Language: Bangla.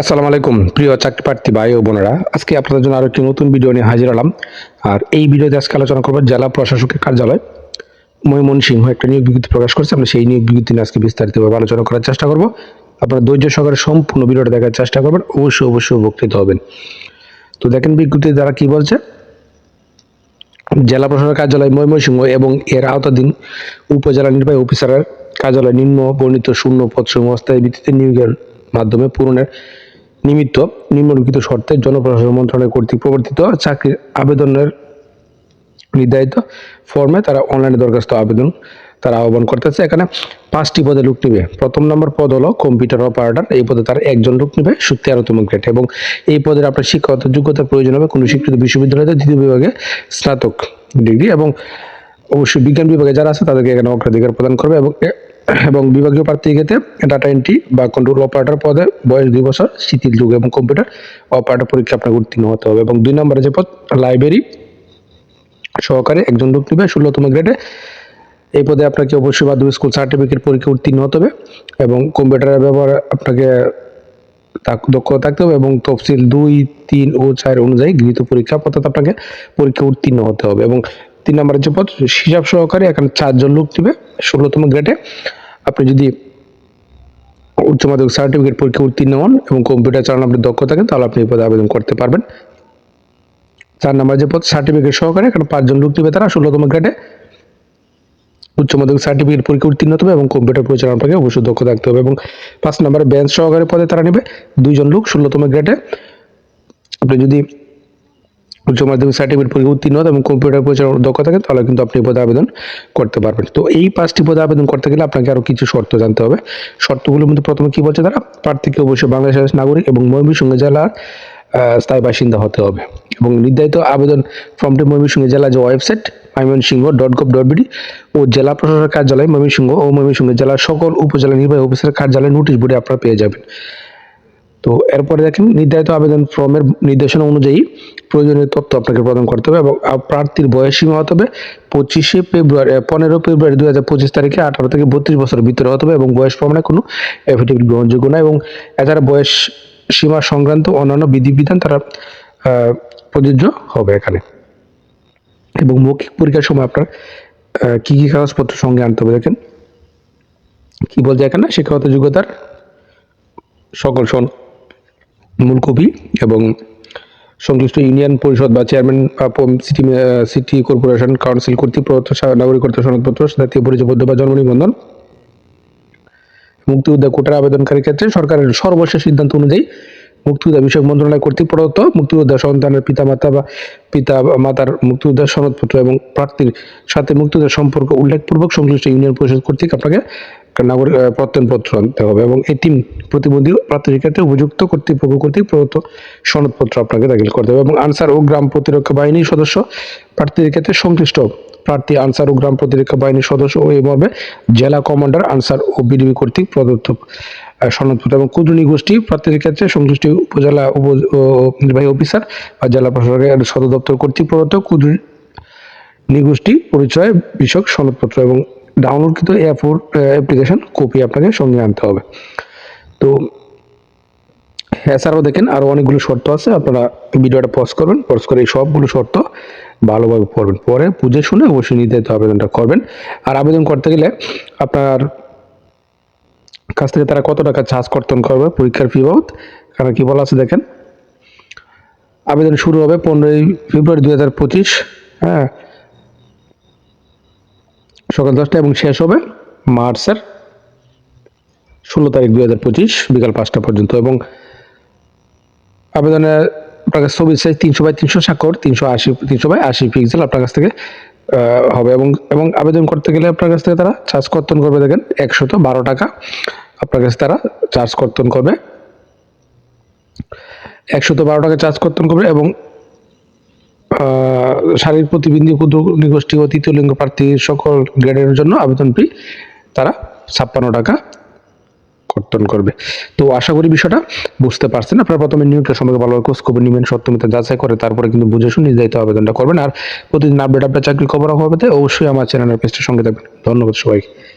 আসসালামু আলাইকুম, প্রিয় চাকরি প্রার্থী ভাই ও বোনেরা। আজকে আপনাদের জন্য আরও একটি নতুন ভিডিও নিয়ে হাজির হলাম। আর এই ভিডিওতে আজকে আলোচনা করব জেলা প্রশাসকের কার্যালয়। ময়মনসিংহ একটা নিয়োগ বিজ্ঞপ্তি প্রকাশ করেছে। আমরা সেই নিয়োগ বিজ্ঞপ্তি নিয়ে আজকে বিস্তারিতভাবে আলোচনা করার চেষ্টা করব। আপনারা ধৈর্য সহকারে সম্পূর্ণ ভিডিওটা দেখার চেষ্টা করবেন। অবশ্যই অবশ্যই উপকৃত হবেন। তো দেখেন বিজ্ঞপ্তি দ্বারা কি বলছে? জেলা প্রশাসনের কার্যালয় ময়মনসিংহ এবং এর আওতাধীন উপজেলা নির্বাহী অফিসারের কার্যালয় নিম্ন বর্ণিত শূন্য পদসমূহ অস্থায়ী ভিত্তিতে নিয়োগের মাধ্যমে পূরণের নিমিত্ত নিম্নলিখিত শর্তে জনপ্রশাসন মন্ত্রণালয় কর্তৃক প্রবর্তিত চাকরির আবেদনের নির্ধারিত ফর্মে তারা অনলাইনে দরখাস্ত আবেদন, তারা আহ্বান করতেছে। এখানে পাঁচটি পদে লোক নিবে। প্রথম নম্বর পদ হলো কম্পিউটার অপারেটর এই পদে তার একজন লোক নিবে তেরোতম গ্রেড এবং এই পদের আপনার শিক্ষাগত যোগ্যতার প্রয়োজন হবে কোনো স্বীকৃত বিশ্ববিদ্যালয়তে দ্বিতীয় বিভাগে স্নাতক ডিগ্রি এবং অবশ্যই বিজ্ঞান বিভাগে যারা আছে তাদেরকে এখানে অগ্রাধিকার প্রদান করবে এবং এবং বিভাগীয় প্রার্থী ক্ষেত্রে ডাটা এন্ট্রি বা কন্ট্রোল অপারেটর পদে বয়স দুই বছর, শিথিল যুগ এবং কম্পিউটার অপারেটর পরীক্ষা আপনাকে উত্তীর্ণ হতে হবে এবং দুই নম্বরে যে পদ লাইব্রেরি সহকারে একজন লোক নিবে, ষোলোতম গ্রেডে এই পদে আপনাকে অবশ্যই মাধ্যমিক স্কুল সার্টিফিকেট পরীক্ষা উত্তীর্ণ হতে হবে এবং কম্পিউটারের ব্যবহার আপনাকে দক্ষতা থাকতে হবে এবং তফসিল দুই, তিন ও চার অনুযায়ী গৃহীত পরীক্ষা অর্থাৎ আপনাকে পরীক্ষা উত্তীর্ণ হতে হবে এবং তিন নম্বরের যে পদ, হিসাব সহকারে এখানে চারজন লোক নেবে ষোলোতম গ্রেডে আপনি যদি উচ্চ মাধ্যমিক সার্টিফিকেট পরীক্ষা উত্তীর্ণ হন এবং কম্পিউটার চালানো আপনি দক্ষ থাকেন, তাহলে আপনি এই পদে আবেদন করতে পারবেন। চার নম্বর যে পদ সার্টিফিকেট সহকারে এখানে পাঁচজন লোক নেবে তারা ষোলোতম গ্রেডে উচ্চ মাধ্যমিক সার্টিফিকেট পরীক্ষা উত্তীর্ণ হবে এবং কম্পিউটার পরিচালনা আপনাকে অবশ্যই দক্ষ থাকতে হবে এবং পাঁচ নম্বরে বেঞ্চ সহকারে পদে তারা নেবে দুইজন লোক ষোলোতম গ্রেডে আপনি যদি উচ্চ মাধ্যমিক সার্টিফিকেট পরীক্ষা উত্তীর্ণ এবং কম্পিউটার পরিচালনা দক্ষ থাকেন তাহলে কিন্তু আপনি পদে আবেদন করতে পারবেন। তো এই পাঁচটি পদে আবেদন করতে গেলে আপনাকে আরও কিছু শর্ত জানতে হবে। শর্তগুলো মধ্যে প্রথমে কি বলছে তারা? প্রার্থীকে অবশ্যই বাংলাদেশের নাগরিক এবং ময়মনসিংহ জেলার স্থায়ী বাসিন্দা হতে হবে। এবং নির্ধারিত আবেদন ফর্মটি ময়মনসিংহ জেলা যে website, Mymensingh dot gov dot BD ও জেলা প্রশাসনের কার্যালয় ময়মনসিংহ ও ময়মনসিংহ জেলার সকল উপজেলা নির্বাহী অফিসের কার্যালয় নোটিশ বোর্ডে আপনারা পেয়ে যাবেন। তো এরপরে দেখেন, নির্ধারিত আবেদন ফর্মের নির্দেশনা অনুযায়ী প্রয়োজনীয় তথ্য আপনাকে প্রদান করতে হবে এবং প্রার্থীর বয়স সীমা হতে হবে পঁচিশে ফেব্রুয়ারি পনেরো ফেব্রুয়ারি দু হাজার পঁচিশ তারিখে আঠারো থেকে বত্রিশ বছরের ভিতরে হতে হবে এবং বয়স প্রমাণে কোনো এফিডেভিট গ্রহণযোগ্য না এবং এছাড়া বয়স সীমা সংক্রান্ত অন্যান্য বিধিবিধান তারা প্রযোজ্য হবে এখানে। এবং মৌখিক পরীক্ষার সময় আপনার কি কি কাগজপত্র সঙ্গে আনতে হবে দেখেন। কি বলছে এখানে? শিক্ষাগত যোগ্যতার সকল সন মূল কপি এবং সংশ্লিষ্ট ইউনিয়ন পরিষদ বা chairman city city corporation council কর্তৃক প্রদত্ত নাগরিকত্ব সনদপত্র, জাতীয় পরিচয়পত্র বা জন্ম নিবন্ধন মুক্তিযোদ্ধা কোটার আবেদনকারীর ক্ষেত্রে সরকারের সর্বশেষ সিদ্ধান্ত অনুযায়ী মুক্তিযোদ্ধা বিষয়ক মন্ত্রণালয় কর্তৃক প্রদত্ত মুক্তিযোদ্ধা সন্তানের পিতামাতা বা পিতা মাতার মুক্তিযোদ্ধার সনদপত্র এবং প্রার্থীর সাথে মুক্তিযোদ্ধার সম্পর্ক উল্লেখপূর্বক সংশ্লিষ্ট ইউনিয়ন পরিষদ কর্তৃক আপনাকে নাগরিক প্রত্যয়নপত্র আনতে হবে এবং এটিম প্রতিবন্ধী প্রার্থীর ক্ষেত্রে উপযুক্ত কর্তৃপক্ষ কর্তৃক প্রদত্ত সনদপত্র আপনাকে দাখিল করতে হবে এবং আনসার ও গ্রাম প্রতিরক্ষা বাহিনীর সদস্য প্রার্থীর ক্ষেত্রে সংশ্লিষ্ট প্রার্থী, আনসার ও গ্রাম প্রতিরক্ষা বাহিনীর সদস্য ও মর্মে জেলা কমান্ডার, আনসার ও বিডিবি কর্তৃক প্রদত্ত সনদপত্র এবং ক্ষুদ্র গোষ্ঠী প্রার্থীর ক্ষেত্রে সংশ্লিষ্ট উপজেলা উপ নির্বাহী অফিসার বা জেলা প্রশাসকের সদর দপ্তর কর্তৃক প্রদত্ত ক্ষুদ্র নিগোষ্ঠী পরিচয় বিষয়ক সনদপত্র এবং ডাউনলোডকৃত এয়ারপোর অ্যাপ্লিকেশন কপি আপনাকে সঙ্গে আনতে হবে। তো এছাড়াও দেখেন আরও অনেকগুলো শর্ত আছে, আপনারা ভিডিওটা পজ করবেন পজ করে এই সবগুলো শর্ত ভালোভাবে পড়বেন। পরে বুঝে শুনে অবশ্যই নির্ধারিত আবেদনটা করবেন। আর আবেদন করতে গেলে আপনার কাছ থেকে তারা কত টাকা চার্জ কর্তন করবে, পরীক্ষার ফি বাবদ? কারণ কী বলা আছে দেখেন, আবেদন শুরু হবে পনেরোই ফেব্রুয়ারি দু হাজার পঁচিশ হ্যাঁ? সকাল দশটা এবং শেষ হবে মার্চের ষোলো তারিখ দুই হাজার পঁচিশ বিকাল পাঁচটা পর্যন্ত এবং আবেদনে আপনার কাছে ছবি সাইজ তিনশো বাই তিনশো স্বাক্ষর, তিনশো আশি, তিনশো বাই আশি পিক্সেল আপনার কাছ থেকে হবে এবং এবং আবেদন করতে গেলে আপনার কাছ থেকে তারা চার্জ কর্তন করবে দেখেন একশত বারো টাকা। আপনার কাছে তারা চার্জ কর্তন করবে। একশত বারো টাকা চার্জ কর্তন করবে এবং আহ, শারীরিক প্রতিবন্ধী ক্ষুদ্র নিগোষ্ঠী ও তৃতীয় লিঙ্গ প্রার্থী সকল গ্রেডের জন্য আবেদন ফি তারা ছাপ্পান্ন টাকা কর্তন করবে। তো আশা করি বিষয়টা বুঝতে পারছেন। আপনারা প্রথমে নিয়োগের সম্পর্কে ভালোভাবে খোঁজ খবর নেবেন সত্যমিতা যাচাই করে তারপরে কিন্তু বুঝে শুনে নির্ধারিত আবেদনটা করবেন। আর প্রতিদিন আপডেট আপনার চাকরির খবর হবে অবশ্যই আমার চ্যানেলের পেজটার সঙ্গে থাকবেন। ধন্যবাদ সবাইকে।